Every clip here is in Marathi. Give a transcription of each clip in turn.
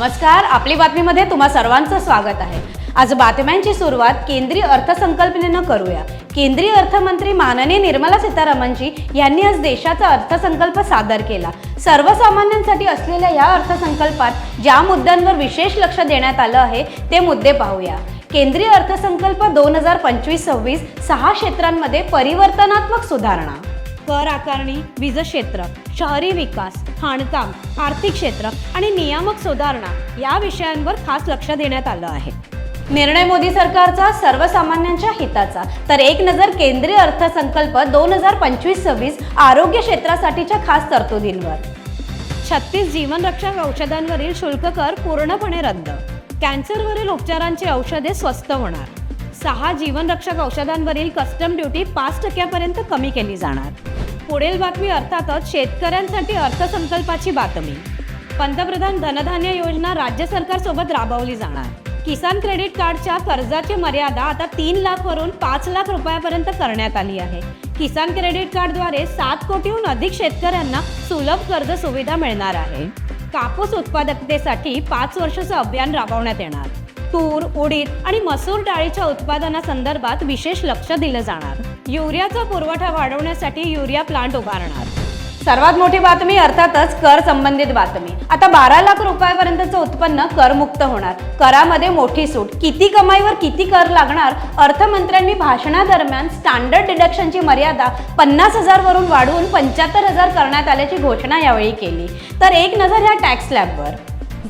नमस्कार आपली बातमीमध्ये तुम्हा सर्वांचं स्वागत आहे. आज बातम्यांची सुरुवात केंद्रीय अर्थसंकल्पनेनं करूया. केंद्रीय अर्थमंत्री माननीय निर्मला सीतारामनजी यांनी आज देशाचा अर्थसंकल्प सादर केला. सर्वसामान्यांसाठी असलेल्या या अर्थसंकल्पात ज्या मुद्द्यांवर विशेष लक्ष देण्यात आलं आहे ते मुद्दे पाहूया. केंद्रीय अर्थसंकल्प दोन हजार पंचवीस सव्वीस सहा क्षेत्रांमध्ये परिवर्तनात्मक सुधारणा. कर आकारणी वीज क्षेत्र शहरी विकास खाणकाम आर्थिक क्षेत्र आणि नियामक सुधारणा या विषयांवर खास लक्ष देण्यात आलं आहे. निर्णय मोदी सरकारचा सर्वसामान्यांच्या हिताचा. तर एक नजर केंद्रीय अर्थसंकल्प दोन हजार पंचवीस सव्वीस आरोग्य क्षेत्रासाठीच्या खास तरतुदींवर. छत्तीस जीवनरक्षक औषधांवरील शुल्क कर पूर्णपणे रद्द. कॅन्सरवरील उपचारांची औषधे स्वस्त होणार. सहा जीवनरक्षक औषधांवरील कस्टम ड्युटी पाच टक्क्यापर्यंत कमी केली जाणार. पुढील बातमी अर्थातच शेतकऱ्यांसाठी अर्थसंकल्पाची बातमी. पंतप्रधान धनधान्य योजना राज्य सरकारसोबत राबवली जाणार. किसान क्रेडिट कार्डच्या कर्जाची मर्यादा आता तीन लाखवरून पाच लाख रुपयापर्यंत करण्यात आली आहे. किसान क्रेडिट कार्डद्वारे सात कोटीहून अधिक शेतकऱ्यांना सुलभ कर्ज सुविधा मिळणार आहे. कापूस उत्पादकतेसाठी पाच वर्षाचं अभियान राबवण्यात येणार. तूर उडीद आणि मसूर डाळीच्या उत्पादनासंदर्भात विशेष लक्ष दिलं जाणार. युरियाचा पुरवठा वाढवण्यासाठी युरिया प्लांट उभारणार. सर्वात मोठी बातमी अर्थातच कर संबंधित बातमी. आता बारा लाख रुपयापर्यंतचं उत्पन्न करमुक्त होणार. करामध्ये मोठी सूट. किती कमाईवर किती कर लागणार? अर्थमंत्र्यांनी भाषणादरम्यान स्टँडर्ड डिडक्शनची मर्यादा पन्नास हजार वरून वाढवून पंच्याहत्तर हजार करण्यात आल्याची घोषणा यावेळी केली. तर एक नजर ह्या टॅक्स स्लॅबवर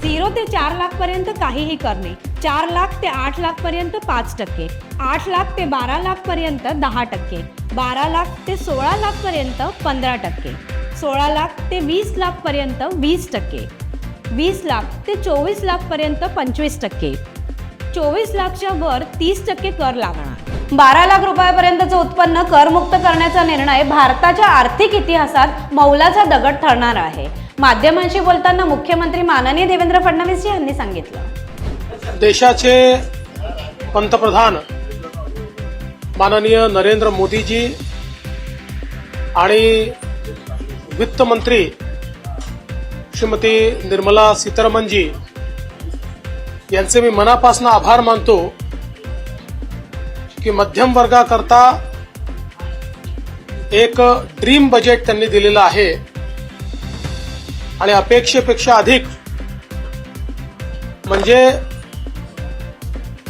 झिरो ते चार लाखपर्यंत काहीही काहीही करणे चार लाख ते आठ लाख पर्यंत पाच टक्के आठ लाख ते बारा लाख पर्यंत दहा टक्के बारा लाख ते सोळा लाख पर्यंत पंधरा टक्के सोळा लाख ते वीस लाख पर्यंत वीस टक्के वीस लाख ते चोवीस लाख पर्यंत पंचवीस टक्के. चोवीस लाखच्या वर तीस टक्के कर लागणार. बारा लाख रुपयापर्यंतचं उत्पन्न करमुक्त करण्याचा निर्णय भारताच्या आर्थिक इतिहासात मौलाचा दगड ठरणार आहे. माध्यमांशी बोलताना मुख्यमंत्री माननीय देवेंद्र फडणवीस यांनी सांगितलं. देशाचे पंतप्रधान माननीय नरेंद्र मोदीजी आणि वित्तमंत्री श्रीमती निर्मला सीतारामनजी यांचे मी मनापासून आभार मानतो की मध्यम वर्गाकरता एक ड्रीम बजेट त्यांनी दिलेलं आहे आणि अपेक्षेपेक्षा अधिक म्हणजे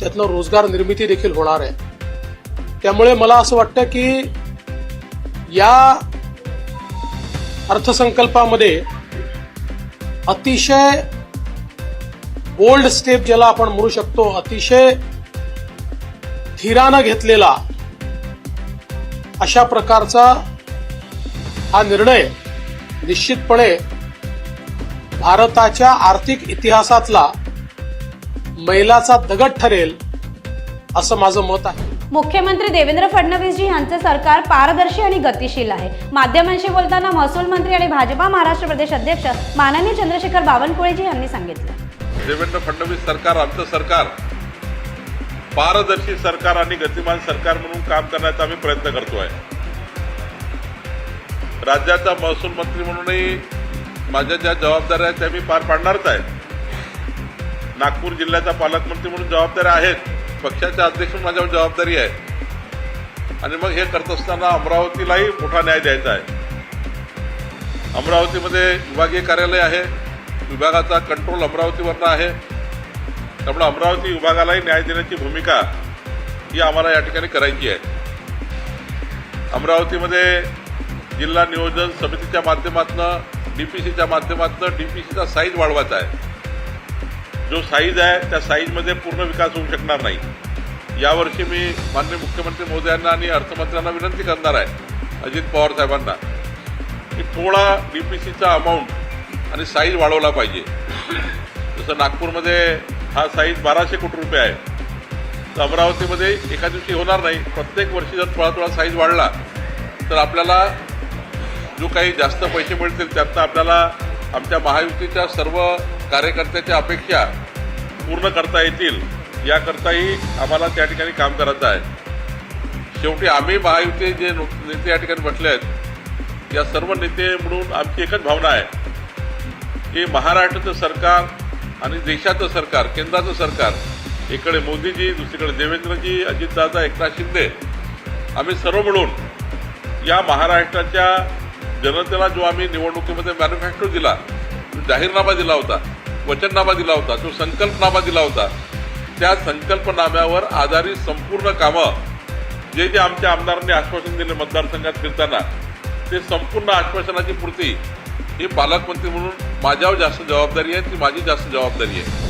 त्यातनं रोजगार निर्मिती देखील होणार आहे. त्यामुळे मला असं वाटतं की या अर्थसंकल्पामध्ये अतिशय बोल्ड स्टेप ज्याला आपण म्हणू शकतो अतिशय धीरानं घेतलेला अशा प्रकारचा हा निर्णय निश्चितपणे भारताच्या आर्थिक इतिहासातला मैलाचा दगड ठरेल असं माझं मत आहे. मुख्यमंत्री देवेंद्र फडणवीसजी यांचे सरकार पारदर्शी आणि गतिशील आहे. माध्यमांशी बोलताना महसूल मंत्री आणि भाजपा महाराष्ट्र प्रदेश अध्यक्ष माननीय चंद्रशेखर बावनकुळेजी यांनी सांगितलं. देवेंद्र फडणवीस सरकार आमचं सरकार पारदर्शी सरकार आणि गतिमान सरकार म्हणून काम करण्याचा आम्ही प्रयत्न करतोय राज्याचा महसूल मंत्री म्हणूनही माझ्या ज्या जबाबदाऱ्या आहेत त्या मी पार पाडणारच आहे नागपूर जिल्ह्याचा पालकमंत्री म्हणून जबाबदाऱ्या आहेत. पक्षाच्या अध्यक्ष म्हणून माझ्यावर जबाबदारी आहे. आणि मग हे करत असताना अमरावतीलाही मोठा न्याय द्यायचा आहे. अमरावतीमध्ये विभागीय कार्यालय आहे. विभागाचा कंट्रोल अमरावतीवरनं आहे. त्यामुळे अमरावती विभागालाही न्याय देण्याची भूमिका ही आम्हाला या ठिकाणी करायची आहे. अमरावतीमध्ये जिल्हा नियोजन समितीच्या माध्यमातून डीपीसीच्या माध्यमातून सीचा साईज वाढवायचा आहे. जो साईज आहे त्या साईजमध्ये पूर्ण विकास होऊ शकणार नाही. यावर्षी मी माननीय मुख्यमंत्री मोदयांना आणि अर्थमंत्र्यांना विनंती करणार आहे अजित पवार साहेबांना की थोडा डीपीसीचा अमाऊंट आणि साईज वाढवला पाहिजे. जसं नागपूरमध्ये हा साईज बाराशे कोटी रुपये आहे. तर अमरावतीमध्ये एका दिवशी होणार नाही. प्रत्येक वर्षी जर थोडा थोडा साईज वाढला तर आपल्याला जो काही जास्त पैसे मिळतील त्यातनं आपल्याला आमच्या महायुतीच्या सर्व कार्यकर्त्याच्या अपेक्षा पूर्ण करता येतील याकरताही आम्हाला त्या ठिकाणी काम करायचं आहे. शेवटी आम्ही महायुती जे नो- नेते या ठिकाणी म्हटले आहेत या सर्व नेते म्हणून आमची एकच भावना आहे की महाराष्ट्राचं सरकार आणि देशाचं सरकार केंद्राचं सरकार इकडे मोदीजी दुसरीकडे देवेंद्रजी अजितदादा एकनाथ शिंदे आम्ही सर्व मिळून या महाराष्ट्राच्या जनतेला जो आम्ही निवडणुकीमध्ये मॅन्युफॅक्चर दिला जाहीरनामा दिला होता वचननामा दिला होता जो संकल्पनामा दिला होता त्या संकल्पनाम्यावर आधारित संपूर्ण कामं जे जे आमच्या आमदारांनी आश्वासन दिले मतदारसंघात फिरताना ते संपूर्ण आश्वासनाची पूर्ती ही पालकमंत्री म्हणून माझ्यावर जास्त जबाबदारी आहे ती माझी जास्त जबाबदारी आहे.